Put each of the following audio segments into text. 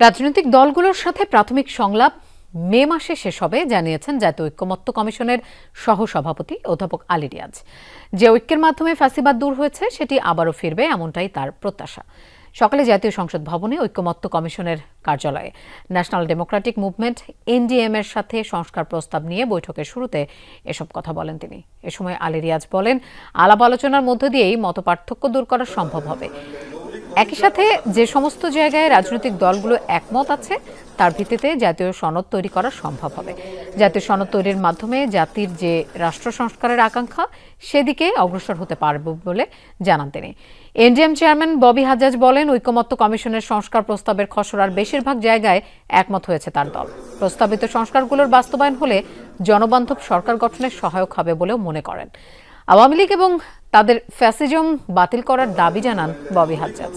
রাজনৈতিক দলগুলোর সাথে প্রাথমিক সংলাপ মে মাসে শেষ হবে, জানিয়েছেন জাতীয় ঐক্যমত্য কমিশনের সহসভাপতি অধ্যাপক আলী রিয়াজ। যে ঐক্যের মাধ্যমে ফ্যাসিবাদ দূর হয়েছে, সেটি আবারও ফিরবে এমনটাই তার প্রত্যাশা। সকালে জাতীয় সংসদ ভবনে ঐক্যমত্য কমিশনের কার্যালয়ে ন্যাশনাল ডেমোক্রেটিক মুভমেন্ট এনডিএম এর সাথে সংস্কার প্রস্তাব নিয়ে বৈঠকের শুরুতে এসব কথা বলেন তিনি। এ সময় আলী রিয়াজ বলেন, আলাপ আলোচনার মধ্য দিয়েই মতপার্থক্য দূর করা সম্ভব হবে। একই সাথে যে সমস্ত জায়গায় রাজনৈতিক দলগুলো একমত আছে, তার ভিত্তিতে জাতীয় সনদ তৈরি করা সম্ভব হবে। জাতীয় সনদ তৈরির মাধ্যমে জাতির যে রাষ্ট্র সংস্কারের আকাঙ্ক্ষা, সেদিকে অগ্রসর হতে পারবে বলে জানান তিনি। এনডিএম চেয়ারম্যান ববি হাজাজ বলেন, ঐকমত্য কমিশনের সংস্কার প্রস্তাবের খসড়ার বেশিরভাগ জায়গায় একমত হয়েছে তার দল। প্রস্তাবিত সংস্কারগুলোর বাস্তবায়ন হলে জনবান্ধব সরকার গঠনের সহায়ক হবে বলেও মনে করেন। আওয়ামী লীগ এবং তাদের ফ্যাসিজম বাতিল করার দাবি জানান ববি হাজ্জাজ।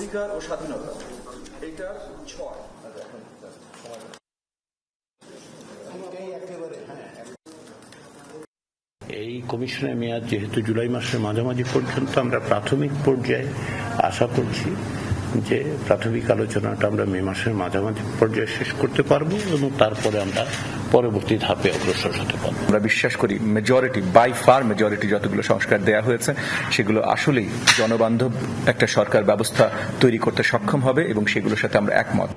এই কমিশনের মেয়াদ যেহেতু জুলাই মাসের মাঝামাঝি পর্যন্ত আমরা প্রাথমিক পর্যায়ে আশা করছি যে প্রাথমিক আলোচনাটা আমরা মে মাসের মাঝামাঝি পর্যায়ে শেষ করতে পারব এবং তারপরে আমরা পরবর্তী ধাপে অগ্রসর হতে পারব। আমরা বিশ্বাস করি মেজরিটি বাই ফার মেজরিটি যতগুলো সংস্কার দেয়া হয়েছে, সেগুলো আসলেই জনবান্ধব একটা সরকার ব্যবস্থা তৈরি করতে সক্ষম হবে এবং সেগুলোর সাথে আমরা একমত।